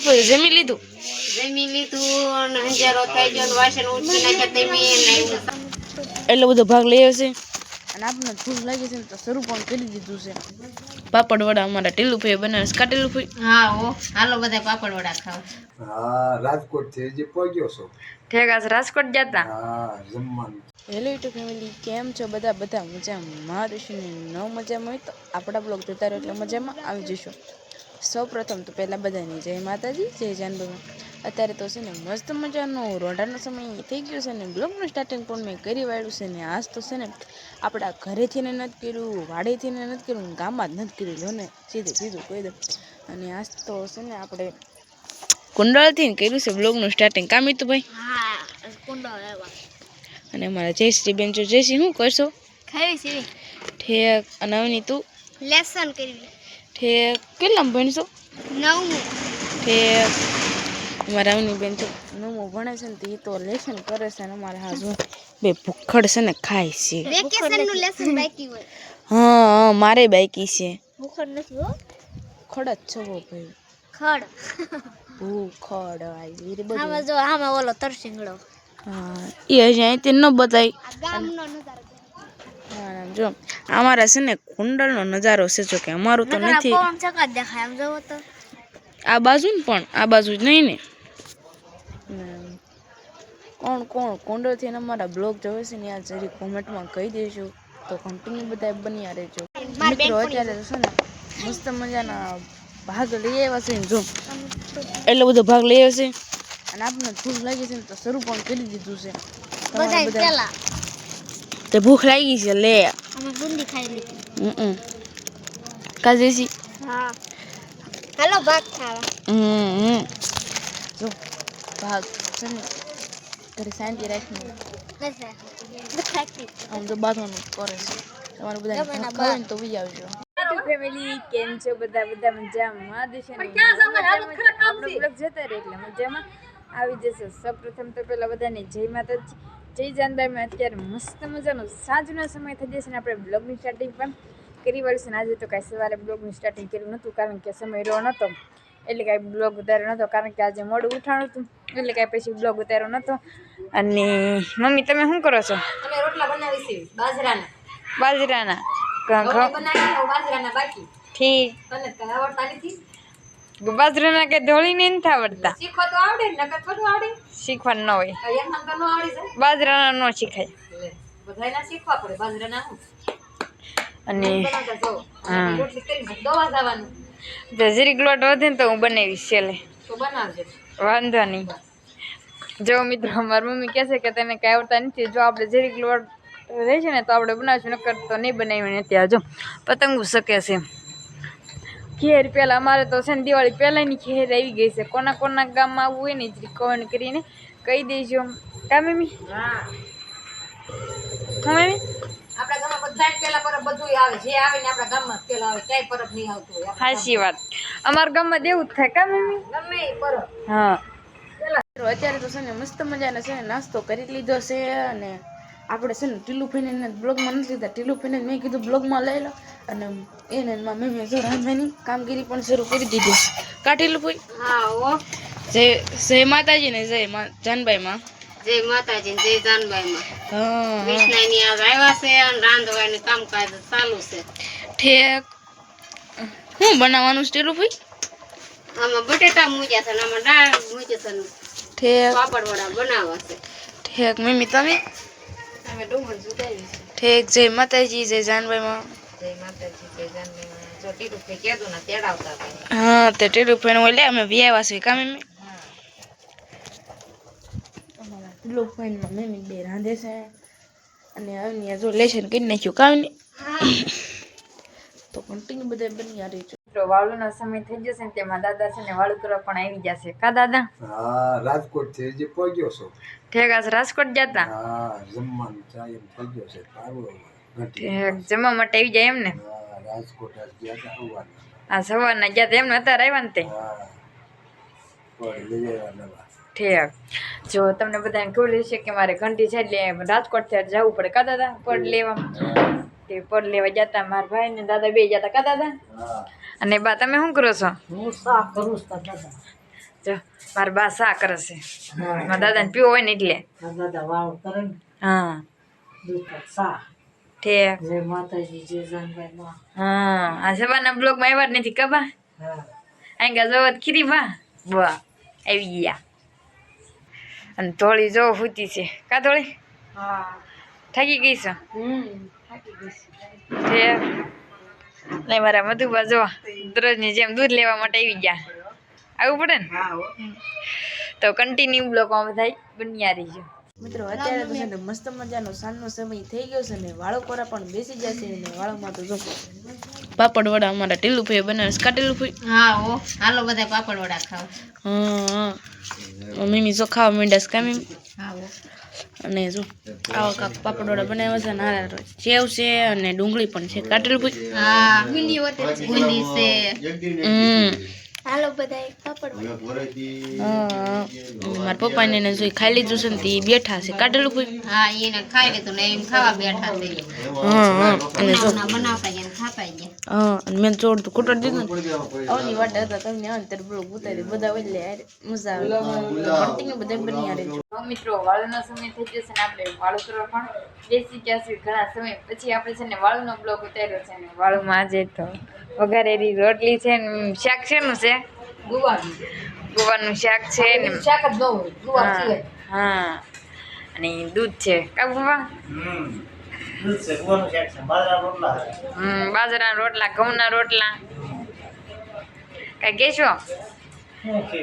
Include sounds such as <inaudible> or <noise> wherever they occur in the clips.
ભાઈ જમી લીધું. જમી લીધું અને અંજારો થઈ ગયો ને વાસણ ઉઠી નાખ્યા તેમી એટલો બધો ભાગ લઈ આવશે. અને આપણને ભૂખ લાગી છે ને તો શરૂ પણ કરી દીધું છે. પાપડ વડા અમારા ટીલુભાઈ બનાવે છે. કા ટીલુભાઈ હા હો. હાલો બધા પાપડ વડા ખાવ. હા રાજકોટથી જે પહોંચ્યો છો. ઠેક રાજકોટ જતા હા જમવાનું. હેલો યુટ્યુબ ફેમિલી કેમ છો? બધા બધા મજામાં. ઋષિની ન મજામાં હોય તો આપણા બ્લોગ જોતા રહો એટલે મજામાં આવી જશું. સૌ પ્રથમ તો પહેલાં બધાની જય માતાજી જય જાનબામાં અત્યારે તો છે ને મસ્ત મજાનો રોંઢાનો સમય થઈ ગયો છે ને બ્લોગનું સ્ટાર્ટિંગ પણ મેં કરી વાળ્યું છે ને આજ તો છે ને આપણા ઘરેથી ને નથી કર્યું વાડેથી ને નથી કર્યું ગામમાં જ નથી કર્યું લો ને સીધે સીધું કહી દઉં. અને આજ તો છે ને આપણે કુંડળથી કર્યું છે બ્લોગનું સ્ટાર્ટિંગ કામ તો ભાઈ અને અમારા જયશ્રી બેન જો જયશ્રી શું કરશો? ખાવી છે. ઠેક અને અવની તું? લેસન કરવી. ઠેક કેટલામાં ભણશો? નવમું. ઠેક અમારા અવની બેન તો નવમું ભણે છે ને તો એ તો લેસન કરે છે ને અમારા હાજુ. બે ભૂખડ છે ને ખાય છે. વેકેશનનું લેસન બાકી હોય. હા હા મારે બાકી છે. ભૂખડ નથી હો. ખડ જ છો ભાઈ. ખડ. ભૂખડ આવી રે બધું. આમાં જો આમાં ઓલો તરસિંગડો. હા એ હજી અહીંથી ન બતાય. ગામનો નજારો. જો અમારા છે ને કુંડળનો નજારો છે જો કે અમારું તો નથી. આ બાજુ ને પણ આ બાજુ જ નહીં ને. કોણ કોણ? થી અમારા બ્લોગ જોવે છે ને આ જરી કોમેન્ટમાં કહી દેજો તો કન્ટિન્યુ બધા બન્યા રહેજો. મિત્રો અત્યારે છે ને મસ્ત મજાના ભાગ લઈ આવ્યા છે ને જો. એટલો બધો ભાગ લઈ આવ્યો છે. અને આપણને ભૂખ લાગી છે ને તો શરૂ પણ કરી દીધું છે. બધા તે ભૂખ લાગી છે લે અમે બુંદી ખાઈ લીધી હમ કાજેસી હા હાલો ભાગ ખાવા હમ જો ભાગ છે ને ઘરે શાંતિ રાખીને આમ તો બાંધવાનું કરે છે તમારે બધા ખાવે તો બી આવજો ફેમિલી કેમ છો બધા બધા મજામાં દેશે આપણે બ્લોગ જતા રહે એટલે મજામાં આવી જશે સૌપ્રથમ તો પેલા બધાને જય માતાજી જય જાનબાઈ અત્યારે મસ્ત મજાનો સાંજનો સમય થઈ જશે ને આપણે બ્લોગની સ્ટાર્ટિંગ પણ કરી વળશે. ને આજે તો કાંઈ સવારે બ્લોગની સ્ટાર્ટિંગ કર્યું નહોતું કારણ કે સમય રહ્યો નહોતો. એટલે કાંઈ બ્લોગ ઉતાર્યો નહોતો કારણ કે આજે મોડું ઉઠાણું હતું. એટલે કાંઈ પછી બ્લોગ ઉતાર્યો નહોતો. અને મમ્મી તમે શું કરો છો? અમે રોટલા બનાવી છે બાજરાના. બાજરાના બાકી. ઠીક. તને આવડતા નથી. બાજરાના કે ધોળીને નથી આવડતા. શીખવા તો આવડે નકર થોડું આવડે. શીખવાનું ન હોય. એમ બાજરાના ન શીખાય. લે શીખવા પડે બાજરાના અને હા. જરીક લોટ વધે ને તો હું બનાવીશ છેલ્લે. વાંધો નહીં. જો મિત્રો મારી મમ્મી કહે છે કે તને કાંઈ આવડતા નથી. જો આપણે જરીક લોટ રહે છે ને તો આપણે બનાવીશું નકર તો નહીં બનાવીને ત્યાં જો પતંગ શકે છે. ખેર પહેલાં અમારે તો છે ને દિવાળી પહેલાંની ખેર આવી ગઈ છે. કોના કોના ગામમાં આવવું હોય ને જ કમેન્ટ કરીને કહી દેજો. કા મમ્મી? હા. મમ્મી? આપણા ગામમાં બધા પેલા પરબ બધું આવે. જે આવે ને આપણા ગામમાં જ આવે. ક્યાંય પરબ નહીં આવતું હોય સાચી વાત. અમારા ગામમાં દેવું જ થાય. કા મમ્મી? ગમે પરબ. હા. અત્યારે તો છે ને મસ્ત મજાનો છે ને નાસ્તો કરી લીધો છે અને આપણે છે ને ટીલુભાઈને બ્લોગમાં નથી લીધા. ટીલુભાઈને મેં કીધું બ્લોગમાં લઈ લો. અને એને મેં મમ્મીએ જો રાંધવાની કામગીરી પણ શરૂ કરી દીધી છે. કા ટીલુભાઈ હા ઓ જય જય માતાજી ને જય મા જાનભાઈ માં જય માતાજી ને જય જાનબાઈ માં હા. વિષ્ણાની આજ આવ્યા છે અને રાંધવાનું કામકાજ ચાલુ છે. ઠેક. શું બનાવવાનું છે ટીલુભાઈ આમાં બટેટા મૂક્યા છે ને આમાં દાળ મૂકી છે ને ઠેક. પાપડ વડા બનાવવા છે. ઠેક મમ્મી તમે? અમે ડુંગળ જુદાવી છે. જય માતાજી જય જાનબાઈ માં જય માતાજી જો ને તેડાવતા હા તે ટીલુભાઈને ઓલે અમે વ્યાવા છે કા મમ્મી અમારા મમ્મી બે રાંધે છે. અને અવની જો લેશન કરી નાખ્યું કામ ને તો કન્ટિન્યુ બધા બની આ રહી મિત્રો વાળુનો સમય થઈ જશે ને તેમાં દાદા છે ને વાળું કરવા પણ આવી જશે કા દાદા? હા રાજકોટથી હજી પહોંચ્યો છો. ઠેક આજ રાજકોટ જતા હા જમવાનું ચાય એમ થઈ ગયો છે. સારું ઘટી ઠેક જમવા માટે આવી જાય એમ ને? હા રાજકોટ આજ ગયા હતા આવવાના આ સવારના ગયા હતા એમ ને? અત્યારે આવ્યા ને તે? હા પણ લઈ આવ્યા નવા. ઠેક. જો તમને બધાને ખબર હશે કે મારે ઘંટી છે એટલે રાજકોટથી જવું પડે. કા દાદા? પડ લેવા તે પડ લેવા જતા મારા ભાઈ ને દાદા બે જતા કા દાદા? હા. અને બા તમે શું કરો છો? હું શાક કરું છું દાદા. જો મારા બા સા કરે છે. મારા દાદાને પીવો હોય ને એટલે. દાદા વાવ કરે ને. હા. દૂધ સા ઠીક. જય માતાજી જય જાનભાઈ હા આ સવારના બ્લોગમાં આવ્યા જ નથી કબા હા. અહીં ખીરી બા? વાહ આવી ગયા. અને ધોળી જો ફૂતી છે. કા ધોળી? હા. થાકી ગઈ છે? હમ થાકી ગઈ છે. ઠીક મારા મધુબા જો દરરોજની જેમ દૂધ લેવા માટે આવી ગયા. આવવું પડે ને? હા તો કન્ટિન્યુ બ્લોગમાં બધા બન્યા રહીજો. મિત્રો અત્યારે તો છે ને મસ્ત મજાનો સાંજનો સમય થઈ ગયો છે ને વાળો કોરા પણ બેસી જશે ને વાળોમાં તો જો. પાપડ વડા અમારા ટીલું ભાઈ બનાવે છે. કાટેલું ભાઈ હા ઓ હાલો બધા પાપડ વડા ખાવ. હા મમ્મી જો ખાવા માંડ્યા છે કા મમ્મી? હા હો. અને જો આવા કાક પાપડ વડા બનાવ્યા છે નાના સેવ છે અને ડુંગળી પણ છે. કાટેલું ભાઈ હા ગુંદી છે. હમ. હાલો બધા એક પાપડ હા મારા પપ્પાને એને જોઈ ખાઈ લીધું છે ને તે બેઠા છે. કાટેલું ભાઈ હા એને ખાઈ લીધું ને એમ ખાવા બેઠા છે. હા હા અને જો બનાવતા ગયા ખાતા ગયા. હા અને મેં ચોર તો કુટર દીધું ને. આવની વાટે હતા તમને આવે બ્લોગ ઉતારી બધા એટલે મજા આવે. બધા બની યાર મિત્રો વાળનો સમય થઈ જશે ને આપણે વાળું કરવા પણ બેસી ગયા છે ઘણા સમય પછી આપણે છે ને વાળુનો બ્લોગ ઉતાર્યો છે ને વાળુમાં આજે તો વઘારેલી રોટલી છે ને શાક શેનું છે? ગુવાનું ગુવાનું શાક છે ને. શાક જ ન હોય ગુવાર હા સિવાય. હા. અને દૂધ છે. કાબુવા હમ બાજરાના રોટલા ઘઉંના રોટલા. કઈ કહેશો?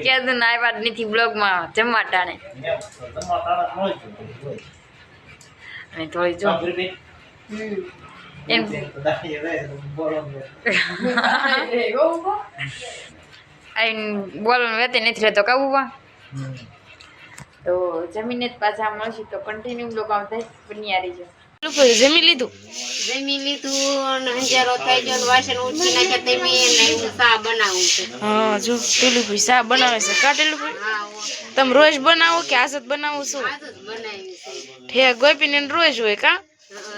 ક્યાં ના આવ્યા જ નથી બ્લોગમાં જમવા ટાણે અને થોડી જો. બોલવાનું વેતે નથી રહેતો કાબુવા તો જમીને જ પાછા મળશું તો કન્ટિન્યુ બ્લોગ આવતા બની રહીજો. જમી લીધું? જમી લીધું અને અંજારો થઈ ગયો વાસણ ઉઠી નાખે તેમી ને હું સા બનાવું છે. હા જો પેલું ભાઈ સા બનાવે છે. કાટેલું ભાઈ? તમે રોજ બનાવો કે આજત બનાવો છો? આ તો જ બનાવી છે. ઠેક ગોપીને રોજ હોય કા?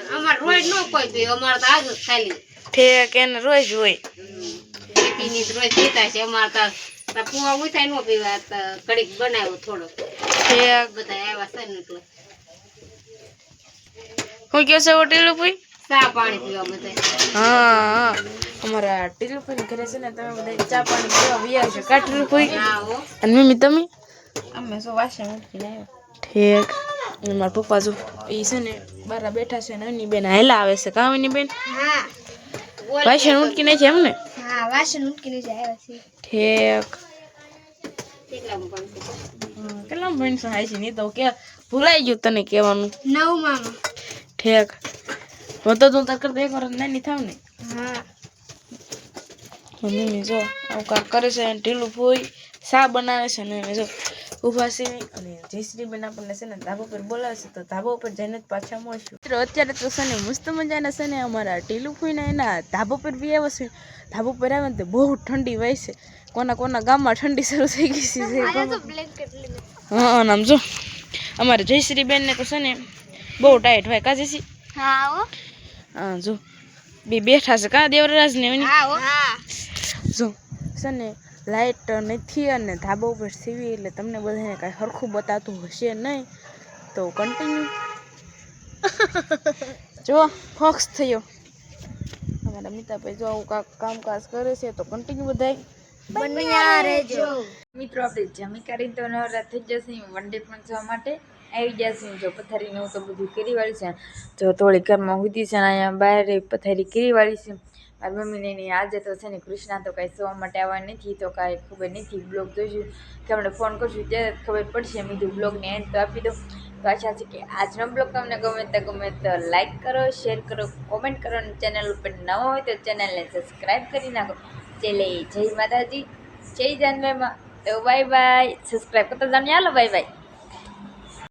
અમાર રોજ ન કોઈ પીવે અમારે તો આજ જ ખાલી. ઠેક એને રોજ હોય. જ રોજ પીતા છે. અમારે તો તો પુઆ ઉઠાઈ ન પીવા તો કડીક બનાવ્યો થોડો ઠેક. બધા આવ્યા છે ને હું કયો છે ટીલું ભાઈ ચા પાણી પીવા બધા હા હા. અમારા ટીલું ભાઈ ઘરે છે ને તમે બધા ચા પાણી પીવા વ્યા છો. કા ટીલું ભાઈ હા હો. અને મમ્મી તમે? અમે શું વાસણ મૂકીને આવ્યા. ઠીક. અને મારા પપ્પા જો એ છે ને બારા બેઠા છે ને એની બેન હેલા આવે છે. કામ એની બેન હા વાસણ ઉટકીને છે એમ ને હા વાસણ ઉટકીને જ આવ્યા છે. ઠીક. કેટલા ભણશો? હાય છે નહીં તો કે ભૂલાઈ ગયું તને કહેવાનું. નવ મામા ઠેક. હું તો તાર કરતા એક વાર નાની થાવ ને. હા. મમ્મી જો આવું કામ કરે છે અને ઢીલું ફોઈ શા બનાવે છે ને જો છે અને જયશ્રી બેન આપણને છે ને ધાબા પર બોલાવે છે તો ધાબા ઉપર જઈને જ પાછા મળશું. મિત્રો અત્યારે તો છે ને મસ્ત મજાના છે ને અમારા ટીલું ફૂઈને એના ધાબા પર બી આવે છે. ધાબા પર આવે ને તો બહુ ઠંડી હોય છે. કોના કોના ગામમાં ઠંડી શરૂ થઈ ગઈ છે હા નામ આમ જો અમારે જયશ્રી બેનને તો છે ને બહુ ટાઈટ હોય કાજે સી હા હો. હા જો. બે બેઠા છે કા દેવરાજ ને હા હો. હા. જો છે ને લાઇટ નથી અને ધાબા ઉપર સીવી એટલે તમને બધાને કાંઈ સરખું બતાતું હશે નહીં. તો કન્ટિન્યુ <laughs> જો ફોક્સ થયો. અમારા મિતાભાઈ જો આવું કાંક કામકાજ કરે છે તો કન્ટિન્યુ બધાય. બન્યા રહેજો. મિત્રો આપણે જમી કરી તો નવરા થઈ જશે વન ડે પણ જવા માટે. આવી જશે જો પથારીને હું તો બધું કરી વાળી છે. જો થોડી ઘરમાં ઉધી છે અને અહીંયા બહાર પથારી કરી વાળી છે. મારી મમ્મીને એની આજે તો છે ને કૃષ્ણા તો કાંઈ સોવા માટે આવવા નથી, તો કાંઈ ખબર નથી. બ્લોગ જોઈશું કે આપણે ફોન કરશું ત્યારે ખબર પડશે. મેં કીધું બ્લોગને એન્ડ તો આપી દો તો આશા છે કે આજનો બ્લોગ તમને ગમે તો ગમે તો લાઈક કરો, શેર કરો, કોમેન્ટ કરો અને ચેનલ ઉપર નવો હોય તો ચેનલને સબસ્ક્રાઈબ કરી નાખો. ચેલે જય માતાજી, જય જાનવેમાં તો બાય બાય. સબસ્ક્રાઈબ કરતા જાણીએ હાલો, બાય બાય.